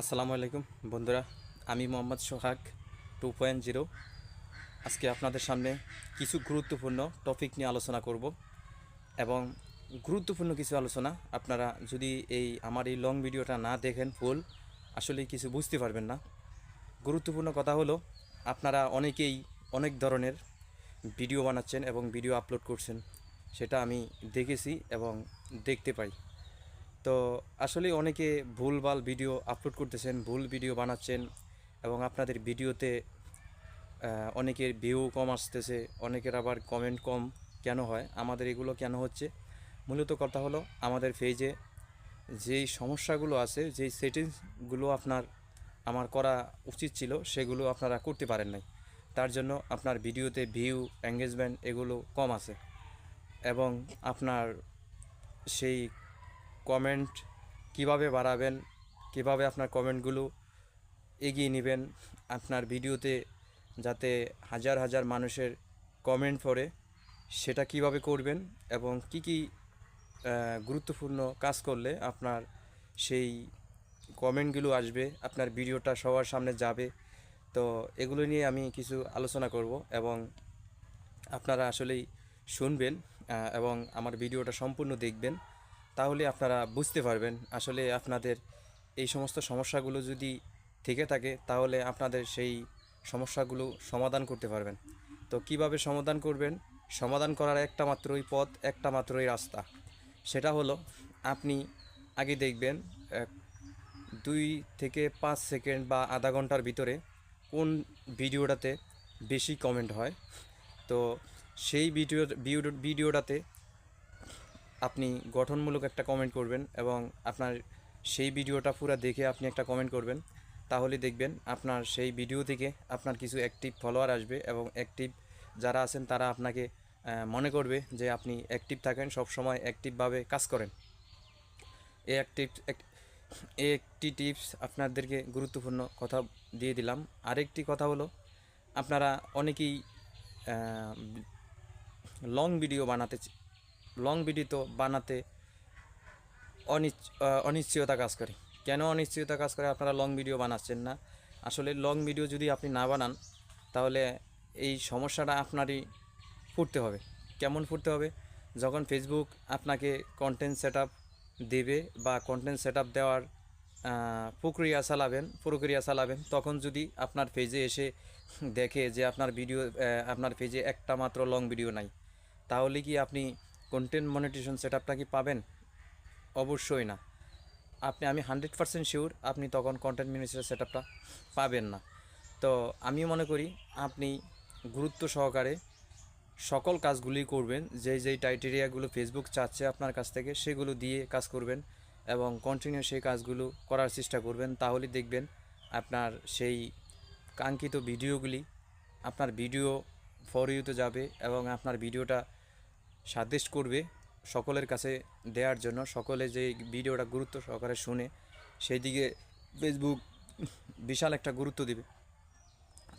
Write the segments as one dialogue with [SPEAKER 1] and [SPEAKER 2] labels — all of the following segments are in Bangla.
[SPEAKER 1] আসসালামু আলাইকুম, বন্ধুরা। আমি Mohammad Sohag, two point zero. আজকে আপনাদের সামনে কিছু গুরুত্বপূর্ণ টপিক নিয়ে আলোচনা করব এবং গুরুত্বপূর্ণ কিছু আলোচনা আপনারা যদি এই আমার এই লং ভিডিওটা না দেখেন ফুল আসলে কিছু বুঝতে পারবেন না। গুরুত্বপূর্ণ কথা হলো, আপনারা অনেকেই অনেক ধরনের ভিডিও বানাচ্ছেন এবং ভিডিও আপলোড করছেন, সেটা আমি দেখেছি এবং দেখতে পাই। তো আসলে অনেকে ভুলভাল ভিডিও আপলোড করতেছেন, ভুল ভিডিও বানাচ্ছেন এবং আপনাদের ভিডিওতে অনেকের ভিউ কম আসতেছে, অনেকের আবার কমেন্ট কম কেন হয়, আমাদের এগুলো কেন হচ্ছে? মূলত কথা হলো আমাদের পেজে যেই সমস্যাগুলো আছে, যেই সেটিংসগুলো আপনার, আমার করা উচিত ছিল, সেগুলো আপনারা করতে পারেন নাই। তার জন্য আপনার ভিডিওতে ভিউ এঙ্গেজমেন্ট এগুলো কম আছে এবং আপনার সেই কমেন্ট কীভাবে বাড়াবেন, কীভাবে আপনার কমেন্টগুলো এগিয়ে নেবেন আপনার ভিডিওতে যাতে হাজার হাজার মানুষের কমেন্ট পড়ে, সেটা কীভাবে করবেন এবং কি কি গুরুত্বপূর্ণ কাজ করলে আপনার সেই কমেন্টগুলো আসবে, আপনার ভিডিওটা সবার সামনে যাবে। তো এগুলো নিয়ে আমি কিছু আলোচনা করব এবং আপনারা আসলেই শুনবেন এবং আমার ভিডিওটা সম্পূর্ণ দেখবেন। তাহলে আপনারা বুঝতে পারবেন। আসলে আপনাদের এই সমস্ত সমস্যাগুলো যদি থেকে থাকে, তাহলে আপনাদের সেই সমস্যাগুলো সমাধান করতে পারবেন। তো কীভাবে সমাধান করবেন? সমাধান করার একটা মাত্রই পথ, একটা মাত্রই রাস্তা। সেটা হলো, আপনি আগে দেখবেন দুই থেকে পাঁচ সেকেন্ড বা আধা ঘণ্টার ভিতরে কোন ভিডিওটাতে বেশি কমেন্ট হয়। তো সেই ভিডিও ভিডিওটাতে আপনি গঠনমূলক একটা কমেন্ট করবেন এবং আপনার সেই ভিডিওটা পুরো দেখে আপনি একটা কমেন্ট করবেন। তাহলে দেখবেন আপনার সেই ভিডিও থেকে আপনার কিছু অ্যাক্টিভ ফলোয়ার আসবে এবং অ্যাক্টিভ যারা আছেন তারা আপনাকে মনে করবে যে আপনি অ্যাক্টিভ থাকেন সব সময় অ্যাক্টিভভাবে কাজ করেন। এই অ্যাক্টিভ একটি টিপস আপনাদেরকে গুরুত্বপূর্ণ কথা দিয়ে দিলাম। আরেকটি কথা হলো, আপনারা অনেকেই লং ভিডিও বানাতে লং ভিডিও তো বানাতে অনিশ্চয়তা কাজ করে। কেন অনিশ্চয়তা কাজ করে? আপনারা লং ভিডিও বানাচ্ছেন না। আসলে লং ভিডিও যদি আপনি না বানান, তাহলে এই সমস্যাটা আপনারই ফুটতে হবে। কেমন ফুটতে হবে? যখন ফেসবুক আপনাকে কন্টেন্ট সেট দেবে বা কন্টেন্ট সেট দেওয়ার প্রক্রিয়া চালাবেন প্রক্রিয়া চালাবেন, তখন যদি আপনার পেজে এসে দেখে যে আপনার ভিডিও আপনার পেজে একটা মাত্র লং ভিডিও নাই, তাহলে কি আপনি কন্টেন্ট মনিটেশন সেট কি পাবেন? অবশ্যই না। আপনি, আমি হান্ড্রেড পার্সেন্ট শিওর আপনি তখন কন্টেন্ট মিনিস্টার সেট আপটা পাবেন না। তো আমি মনে করি আপনি গুরুত্ব সহকারে সকল কাজগুলি করবেন যেই যেই টাইটেরিয়াগুলো ফেসবুক চাচ্ছে আপনার কাছ থেকে, সেগুলো দিয়ে কাজ করবেন এবং কন্টিনিউ সেই কাজগুলো করার চেষ্টা করবেন। তাহলে দেখবেন আপনার সেই কাঙ্ক্ষিত ভিডিওগুলি, আপনার ভিডিও ফর ইউতে যাবে এবং আপনার ভিডিওটা সাজেস্ট করবে সকলের কাছে দেওয়ার জন্য। সকলে যে ভিডিওটা গুরুত্ব সহকারে শুনে সেই দিকে ফেসবুক বিশাল একটা গুরুত্ব দিবে।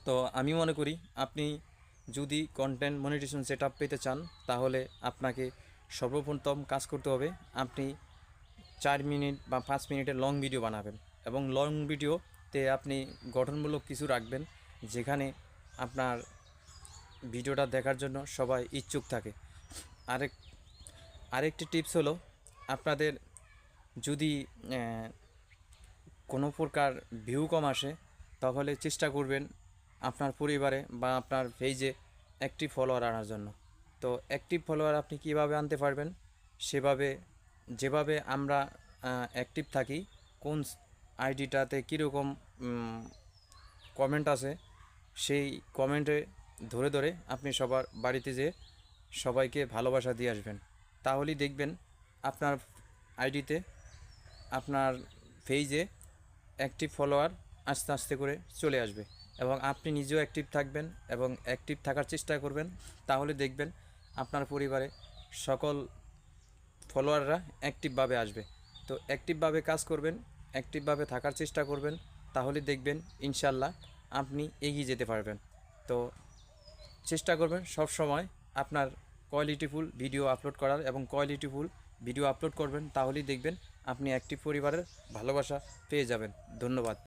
[SPEAKER 1] তো আমি মনে করি আপনি যদি কন্টেন্ট মনিটেশন সেট পেতে চান, তাহলে আপনাকে সর্বপ্রথম কাজ করতে হবে আপনি চার মিনিট বা পাঁচ মিনিটের লং ভিডিও বানাবেন এবং লং ভিডিওতে আপনি গঠনমূলক কিছু রাখবেন, যেখানে আপনার ভিডিওটা দেখার জন্য সবাই ইচ্ছুক থাকে। আরেক, আরেকটি টিপস হলো আপনাদের যদি কোনো প্রকার ভিউ কম আসে, তাহলে চেষ্টা করবেন আপনার পরিবারে বা আপনার পেজে অ্যাক্টিভ ফলোয়ার আনার জন্য। তো অ্যাক্টিভ ফলোয়ার আপনি কীভাবে আনতে পারবেন? সেভাবে, যেভাবে আমরা অ্যাক্টিভ থাকি, কোন আইডিটাতে কীরকম কমেন্ট আছে সেই কমেন্টে ধরে ধরে আপনি সবার বাড়িতে যেয়ে সবাইকে ভালোবাসা দিয়ে আসবেন। তাহলেই দেখবেন আপনার আইডিতে, আপনার পেজে অ্যাক্টিভ ফলোয়ার আস্তে আস্তে করে চলে আসবে এবং আপনি নিজেও অ্যাক্টিভ থাকবেন এবং অ্যাক্টিভ থাকার চেষ্টা করবেন। তাহলে দেখবেন আপনার পরিবারে সকল ফলোয়াররা অ্যাক্টিভভাবে আসবে। তো অ্যাক্টিভভাবে কাজ করবেন অ্যাক্টিভভাবে থাকার চেষ্টা করবেন, তাহলে দেখবেন ইনশাল্লাহ আপনি এগিয়ে যেতে পারবেন। তো চেষ্টা করবেন সব সময় আপনার কোয়ালিটিফুল ভিডিও আপলোড করার এবং কোয়ালিটিফুল ভিডিও আপলোড করবেন, তাহলেই দেখবেন আপনি একটি পরিবারের ভালোবাসা পেয়ে যাবেন। ধন্যবাদ।